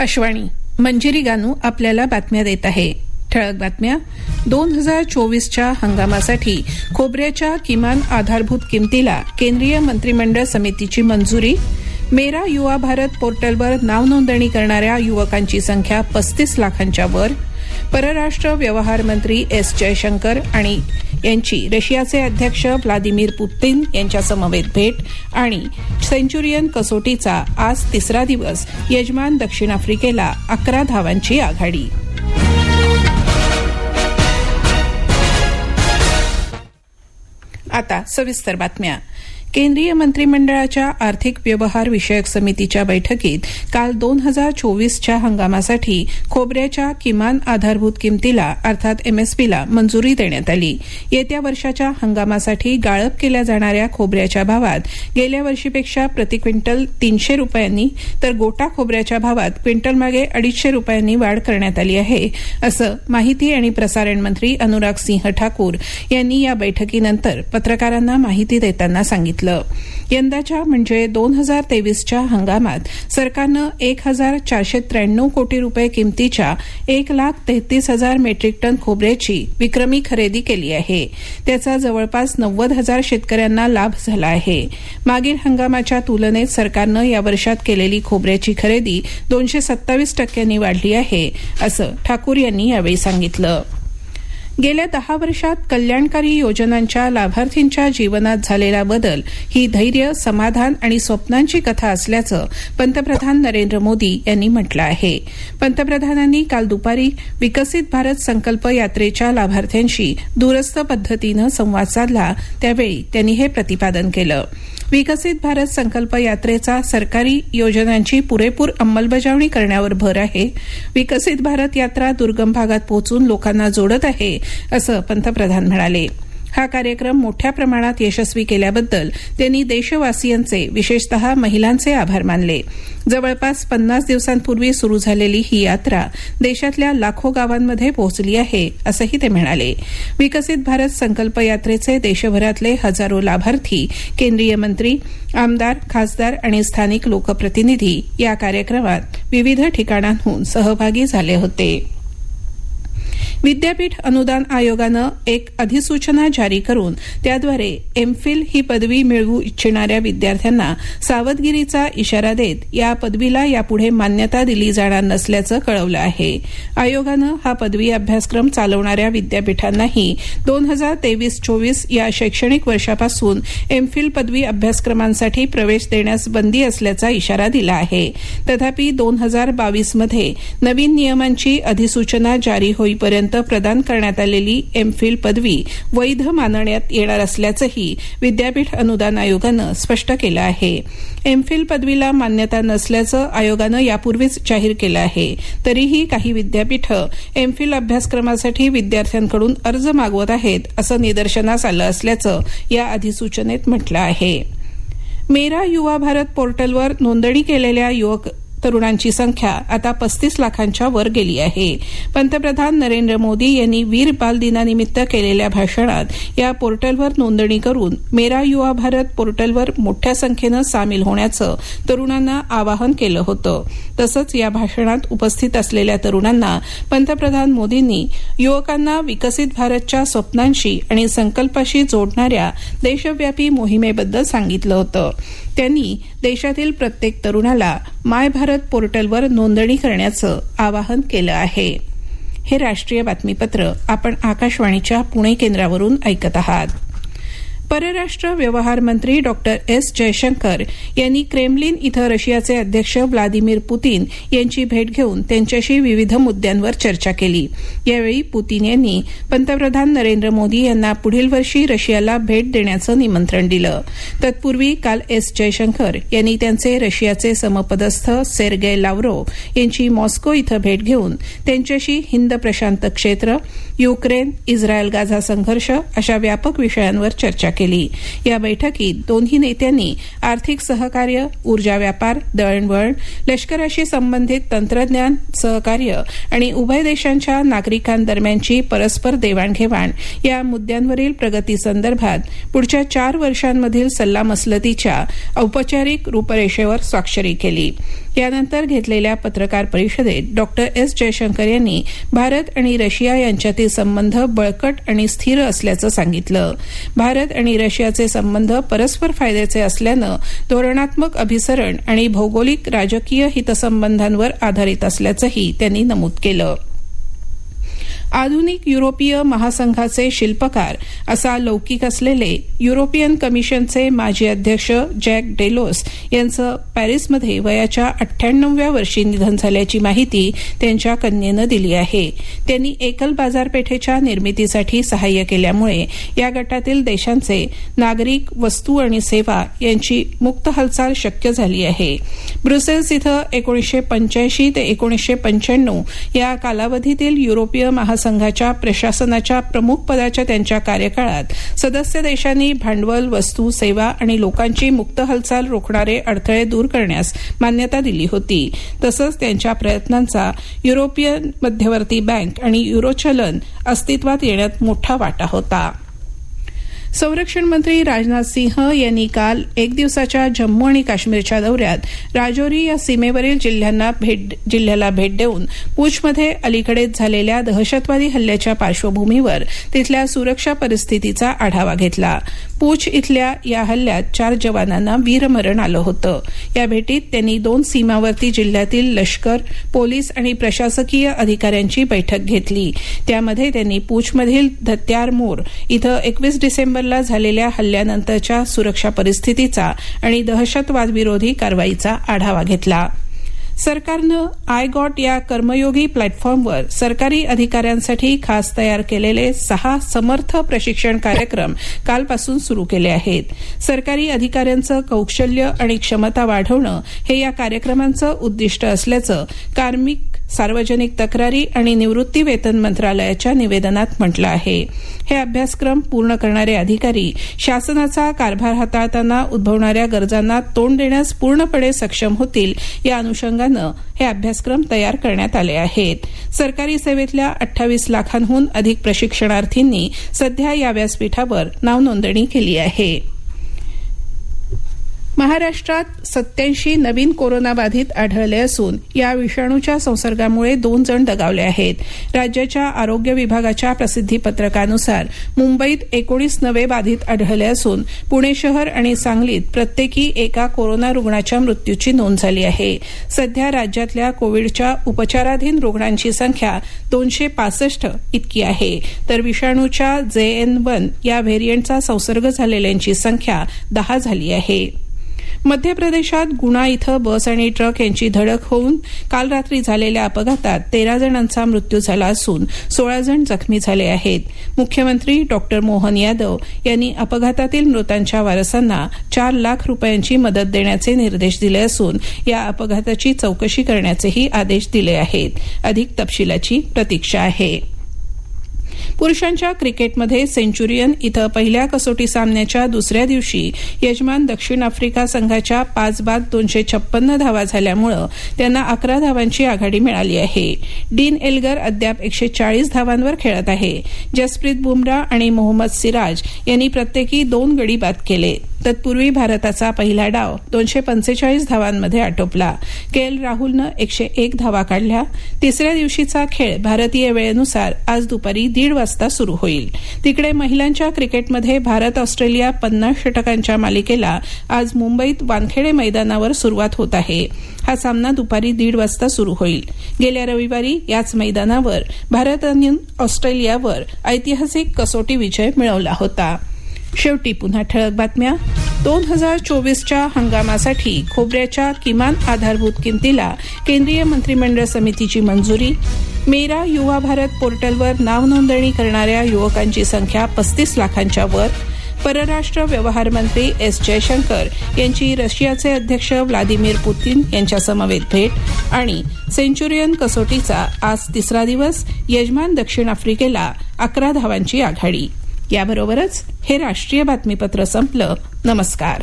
आकाशवाणी. मंजिरी गानू आपल्याला बातम्या देत आहे. ठळक बातम्या. दोन हजार चोवीसच्या हंगामासाठी खोबऱ्याच्या किमान आधारभूत किमतीला केंद्रीय मंत्रिमंडळ समितीची मंजुरी. मेरा युवा भारत पोर्टलवर नावनोंदणी करणाऱ्या युवकांची संख्या पस्तीस लाखांच्या वर. परराष्ट्र व्यवहार मंत्री एस जयशंकर आणि यांची रशियाचे अध्यक्ष व्लादिमीर पुतीन यांच्या समवेत भेट आणि सेंचुरियन कसोटीचा आज तिसरा दिवस यजमान दक्षिण आफ्रिकेला अकरा धावांची आघाडी. आता सविस्तर बातम्या. केंद्रीय मंत्रिमंडळाच्या आर्थिक व्यवहार विषयक समितीच्या बैठकीत काल दोन हजार चोवीसच्या हंगामासाठी खोबऱ्याच्या किमान आधारभूत किमतीला अर्थात एमएसपीला मंजुरी देण्यात आली. येत्या वर्षाच्या हंगामासाठी गाळप केल्या जाणाऱ्या खोबऱ्याच्या भावात गेल्या वर्षीपेक्षा प्रति क्विंटल तीनशे रुपयांनी तर गोटा खोबऱ्याच्या भावात क्विंटलमागे अडीचशे रुपयांनी वाढ करण्यात आली आहे असं माहिती आणि प्रसारण मंत्री अनुराग सिंह ठाकूर यांनी या बैठकीनंतर पत्रकारांना माहिती देताना सांगितलं. यंदाच्या म्हणजे दोन हजार तेवीसच्या हंगामात सरकारनं एक हजार चारशे त्र्याण्णव कोटी रुपये किमतीच्या एक लाख तेहतीस हजार मेट्रिक टन खोबऱ्याची विक्रमी खरेदी केली आहे. त्याचा जवळपास नव्वद हजार शेतकऱ्यांना लाभ झाला आहे. मागील हंगामाच्या तुलनेत सरकारनं या वर्षात केलेली खोबऱ्याची खरेदी दोनशे सत्तावीस टक्क्यांनी वाढली आहे असं ठाकूर यांनी यावेळी सांगितलं. गेल्या दहा वर्षात कल्याणकारी योजनांच्या लाभार्थींच्या जीवनात झालेला बदल ही धैर्य समाधान आणि स्वप्नांची कथा असल्याचं पंतप्रधान नरेंद्र मोदी यांनी म्हटलं आहे. पंतप्रधानांनी काल दुपारी विकसित भारत संकल्प यात्रेच्या लाभार्थ्यांशी दूरस्थ पद्धतीनं संवाद साधला. त्यावेळी त्यांनी हे प्रतिपादन केलं. विकसित भारत संकल्प यात्रेचा सरकारी योजनांची पुरेपूर अंमलबजावणी करण्यावर भर आहे. विकसित भारत यात्रा दुर्गम भागात पोहोचून लोकांना जोडत आहे असं पंतप्रधान म्हणाले. हा कार्यक्रम मोठ्या प्रमाणात यशस्वी केल्याबद्दल त्यांनी देशवासियांचे विशेषतः महिलांचे आभार मानले. जवळपास पन्नास दिवसांपूर्वी सुरू झालेली ही यात्रा देशातल्या लाखो गावांमध्ये पोहोचली आहे असंही ते म्हणाले. विकसित भारत संकल्प यात्रेचे देशभरातले हजारो लाभार्थी केंद्रीय मंत्री आमदार खासदार आणि स्थानिक लोकप्रतिनिधी या कार्यक्रमात विविध ठिकाणांहून सहभागी झाले होते. विद्यापीठ अनुदान आयोगानं एक अधिसूचना जारी करून त्याद्वारे एमफिल ही पदवी मिळवू इच्छिणाऱ्या विद्यार्थ्यांना सावधगिरीचा इशारा देत या पदवीला यापुढे मान्यता दिली जाणार नसल्याचं कळवलं आहे. आयोगानं हा पदवी अभ्यासक्रम चालवणाऱ्या विद्यापीठांनाही दोन हजार तेवीस चोवीस या शैक्षणिक वर्षापासून एमफिल पदवी अभ्यासक्रमांसाठी प्रवेश देण्यास बंदी असल्याचा इशारा दिला आहे. तथापि दोन हजार बावीसमध्ये नवीन नियमांची अधिसूचना जारी होईपर्यंत प्रदान करण्यात आलेली एमफिल पदवी वैध मानण्यात येणार असल्याचंही विद्यापीठ अनुदान आयोगानं स्पष्ट केलं आहे. एमफिल पदवीला मान्यता नसल्याचं आयोगानं यापूर्वीच जाहीर केलं आहे. तरीही काही विद्यापीठं एमफिल अभ्यासक्रमासाठी विद्यार्थ्यांकडून अर्ज मागवत आहेत असं निदर्शनास आलं असल्याचं या अधिसूचनेत म्हटलं आहे. मेरा युवा भारत पोर्टलवर नोंदणी केलेल्या युवक तरुणांची संख्या आता पस्तीस लाखांच्या वर गेली आहे. पंतप्रधान नरेंद्र मोदी यांनी वीर बाल दिनानिमित्त केलेल्या भाषणात या पोर्टलवर नोंदणी करून मेरा युवा भारत पोर्टलवर मोठ्या संख्येनं सामील होण्याचं तरुणांना आवाहन केलं होतं. तसंच या भाषणात उपस्थित असलेल्या तरुणांना पंतप्रधान मोदींनी युवकांना विकसित भारतच्या स्वप्नांशी आणि संकल्पाशी जोडणाऱ्या देशव्यापी मोहिमेबद्दल सांगितलं होतं. त्यांनी देशातील प्रत्येक तरुणाला माय भारत पोर्टलवर नोंदणी करण्याचं आवाहन केलं आहे. हे राष्ट्रीय बातमीपत्र आपण आकाशवाणीच्या पुणे केंद्रावरून ऐकत आहात. परराष्ट्र व्यवहार मंत्री डॉक्टर एस जयशंकर यांनी क्रेमलिन इथं रशियाचे अध्यक्ष व्लादिमीर पुतीन यांची भेट घेऊन त्यांच्याशी विविध मुद्द्यांवर चर्चा केली. यावेळी पुतीन यांनी पंतप्रधान नरेंद्र मोदी यांना पुढील वर्षी रशियाला भेट देण्याचं निमंत्रण दिलं. तत्पूर्वी काल एस जयशंकर यांनी त्यांचे रशियाचे समपदस्थ सेर्गेय लावरो यांची मॉस्को इथं भेट घेऊन त्यांच्याशी हिंद प्रशांत क्षेत्र युक्रेन इस्रायल गाझा संघर्ष अशा व्यापक विषयांवर चर्चा केली. या बैठकीत दोन्ही नेत्यांनी आर्थिक सहकार्य ऊर्जा व्यापार दळणवळण लष्कराशी संबंधित तंत्रज्ञान सहकार्य आणि उभय देशांच्या नागरिकांदरम्यानची परस्पर देवाणघेवाण या मुद्द्यांवरील प्रगतीसंदर्भात पुढच्या चार वर्षांमधील सल्लामसलतीच्या औपचारिक रूपरेषेवर स्वाक्षरी केली. यानंतर घेतलेल्या पत्रकार परिषदेत डॉक्टर एस जयशंकर यांनी भारत आणि रशिया यांच्यातील संबंध बळकट आणि स्थिर असल्याचं सांगितलं. भारत आणि रशियाचे संबंध परस्पर फायद्याचे असल्यानं धोरणात्मक अभिसरण आणि भौगोलिक राजकीय हितसंबंधांवर आधारित असल्याचंही त्यांनी नमूद केलं. आधुनिक युरोपीय महासंघाचे शिल्पकार असा लौकिक असलेले युरोपियन कमिशनचे माजी अध्यक्ष जॅक डेलोस यांचं पॅरिसमध्ये वयाच्या अठ्ठ्याण्णव्या वर्षी निधन झाल्याची माहिती त्यांच्या कन्येनं दिली आहे. त्यांनी एकल बाजारपेठेच्या निर्मितीसाठी सहाय्य केल्यामुळे या गटातील देशांचे नागरिक वस्तू आणि सेवा यांची मुक्त हालचाल शक्य झाली आहे. ब्रुसेल्स इथं एकोणीसशे पंच्याऐंशी ते एकोणीसशे पंच्याण्णव या कालावधीतील युरोपीय संघाच्या प्रशासनाच्या प्रमुख पदाच्या त्यांच्या कार्यकाळात सदस्य देशांनी भांडवल वस्तू सेवा आणि लोकांची मुक्त हालचाल रोखणारे अडथळे दूर करण्यास मान्यता दिली होती. तसंच त्यांच्या प्रयत्नांचा युरोपियन मध्यवर्ती बँक आणि युरोचलन अस्तित्वात येण्यात मोठा वाटा होता. संरक्षण मंत्री राजनाथ सिंह यांनी काल एक दिवसाच्या जम्मू आणि काश्मीरच्या दौऱ्यात राजौरी या सीमेवरील जिल्ह्यांना भेट जिल्ह्याला भेट देऊन पूछमध्ये अलीकडेच झालेल्या दहशतवादी हल्ल्याच्या पार्श्वभूमीवर तिथल्या सुरक्षा परिस्थितीचा आढावा घेतला. पूछ इथल्या या हल्ल्यात चार जवानांना वीरमरण आलं होतं. या भेटीत त्यांनी दोन सीमावर्ती जिल्ह्यातील लष्कर पोलीस आणि प्रशासकीय अधिकाऱ्यांची बैठक घेतली. त्यामध्ये त्यांनी पूछमधील धत्यार मोर इथं एकवीस डिसेंबरला झालेल्या हल्ल्यानंतरच्या सुरक्षा परिस्थितीचा आणि दहशतवादविरोधी कारवाईचा आढावा घेतला. सरकारनं आय गॉट या कर्मयोगी प्लॅटफॉर्मवर सरकारी अधिकाऱ्यांसाठी खास तयार केलेले सहा समर्थ प्रशिक्षण कार्यक्रम कालपासून सुरू केले आहेत. सरकारी अधिकाऱ्यांचं कौशल्य आणि क्षमता वाढवणं हे या कार्यक्रमांचं उद्दिष्ट असल्याचं कार्मिक सार्वजनिक तक्रारी आणि निवृत्ती वेतन मंत्रालयाच्या निवेदनात म्हटलं आहे. हे अभ्यासक्रम पूर्ण करणारे अधिकारी शासनाचा कारभार हाताळताना उद्भवणाऱ्या गरजांना तोंड देण्यास पूर्णपणे सक्षम होतील या अनुषंगानं हे अभ्यासक्रम तयार करण्यात आले आहेत. सरकारी सेवेतल्या अठ्ठावीस लाखांहून अधिक प्रशिक्षणार्थींनी सध्या या व्यासपीठावर नावनोंदणी केली आहे. महाराष्ट्रात सत्याऐंशी नवीन कोरोनाबाधित आढळले असून या विषाणूच्या संसर्गामुळे दोन जण दगावले आहेत. राज्याच्या आरोग्य विभागाच्या प्रसिद्धी पत्रकानुसार मुंबईत एकोणीस नवे बाधित आढळले असून पुणे शहर आणि सांगलीत प्रत्येकी एका कोरोना रुग्णाच्या मृत्यूची नोंद झाली आहे. सध्या राज्यातल्या कोविडच्या उपचाराधीन रुग्णांची संख्या दोनशे पासष्ट इतकी आहे. तर विषाणूच्या जे एन वन या व्हेरियंटचा संसर्ग झालेल्यांची संख्या दहा झाली आहे. मध्य प्रदेशात गुणा इथं बस आणि ट्रक यांची धडक होऊन काल रात्री झालेल्या अपघातात तेरा जणांचा मृत्यू झाला असून सोळा जण जखमी झाले आहेत. मुख्यमंत्री डॉक्टर मोहन यादव यांनी अपघातातील मृतांच्या वारसांना चार लाख रुपयांची मदत देण्याचे निर्देश दिले असून या अपघाताची चौकशी करण्याचेही आदेश दिले आहेत. अधिक तपशिलाची प्रतीक्षा आहे. पुरुषांच्या क्रिकेटमध्ये सेंचुरियन इथं पहिल्या कसोटी सामन्याच्या दुसऱ्या दिवशी यजमान दक्षिण आफ्रिका संघाच्या पाच बाद दोनशे छप्पन्न धावा झाल्यामुळं त्यांना अकरा धावांची आघाडी मिळाली आहे. डीन एल्गर अद्याप एकशे चाळीस धावांवर खेळत आहे. जसप्रीत बुमराह आणि मोहम्मद सिराज यांनी प्रत्येकी दोन गडी बाद केले. तत्पूर्वी भारताचा पहिला डाव दोनशे पंचेचाळीस धावांमध्ये आटोपला. के एल राहुलनं एकशे एक धावा काढल्या. तिसऱ्या दिवशीचा खेळ भारतीय वेळेनुसार आज दुपारी दीड वाजता सुरू होईल. तिकडे महिलांच्या क्रिकेटमध्ये भारत ऑस्ट्रेलिया पन्नास षटकांच्या मालिकेला आज मुंबईत वानखेडे मैदानावर सुरुवात होत आहे. हा सामना दुपारी दीड वाजता सुरू होईल. गेल्या रविवारी याच मैदानावर भारतानं ऑस्ट्रेलियावर ऐतिहासिक कसोटी विजय मिळवला होता. शेवटी पुन्हा ठळक बातम्या. दोन हजार चोवीसच्या हंगामासाठी खोबऱ्याच्या किमान आधारभूत किमतीला केंद्रीय मंत्रिमंडळ समितीची मंजुरी. मेरा युवा भारत पोर्टलवर नाव नोंदणी करणाऱ्या युवकांची संख्या पस्तीस लाखांच्या वर. परराष्ट्र व्यवहार मंत्री एस जयशंकर यांची रशियाचे अध्यक्ष व्लादिमीर पुतीन यांच्यासमवेत भेट आणि सेंचुरियन कसोटीचा आज तिसरा दिवस यजमान दक्षिण आफ्रिकेला अकरा धावांची आघाडी. याबरोबरच हे राष्ट्रीय बातमीपत्र संपलं. नमस्कार.